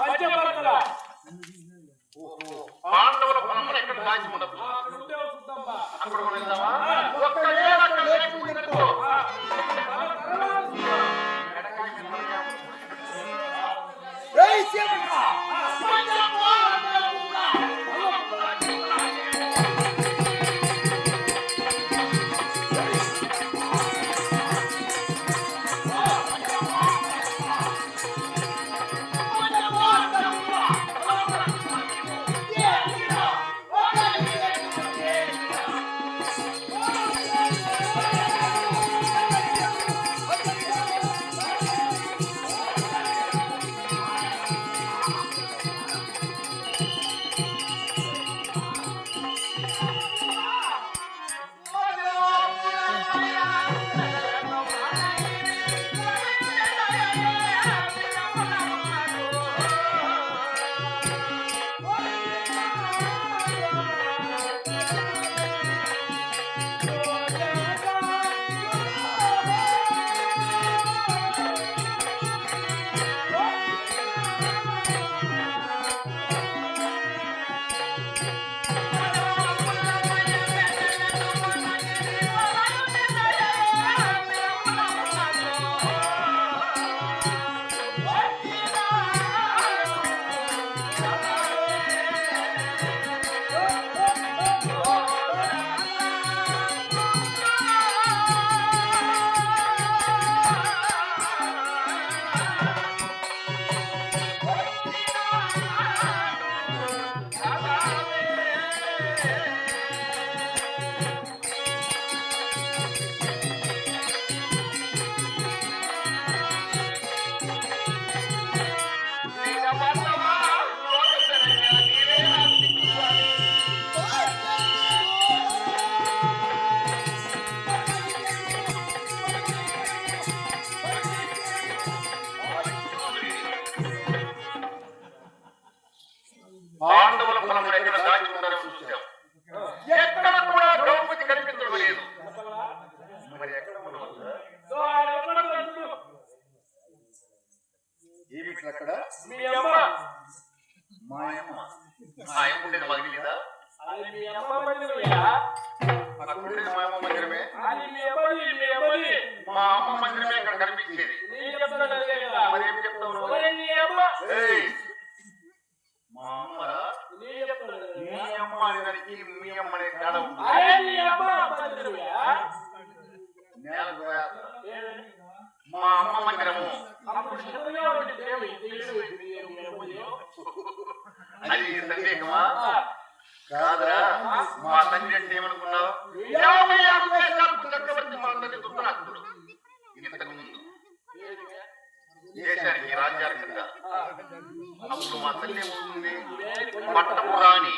పంచభర్తల పాండవుల బొమ్మను ఎక్కడ దాచి ఉండదు అక్కడ పాండవుల బొమ్మను ఎక్కడ దాచి ఉన్నారో చూసాం ఎక్కడ కూడా ద్రౌపది కనిపించడం లేదు మరి ఎక్కడ ఏమిటి అక్కడ? మీ అమ్మ. ఉండేది మాకు తెలీదా అది మీ అమ్మ మందిరమే. అది మీ అమ్మది మీ అమ్మది. మా అమ్మ మందిరమే ఇక్కడ కనిపించేది. చెప్తాను అదే కదా మరి ఏం చెప్తావు నువ్వు? మరి నీ అమ్మ ఏయ్, మా అమ్మరా నీ చెప్తాను అదే మీ. అమ్మ అనే మీ తేడా ఉంది నేలకు అమ్మ మందిరము. సందేహమా? కాదురా తండ్రి అంటే ఏమనుకున్నావు? యాభై దేశాలకు చక్రవర్తి మా తండ్రి దుర్గనాథుడు ఇంతకు ముందు? దేశానికి అప్పుడు మా తల్లి ఏమవుతుంది? దేనికి పట్టపు రాణి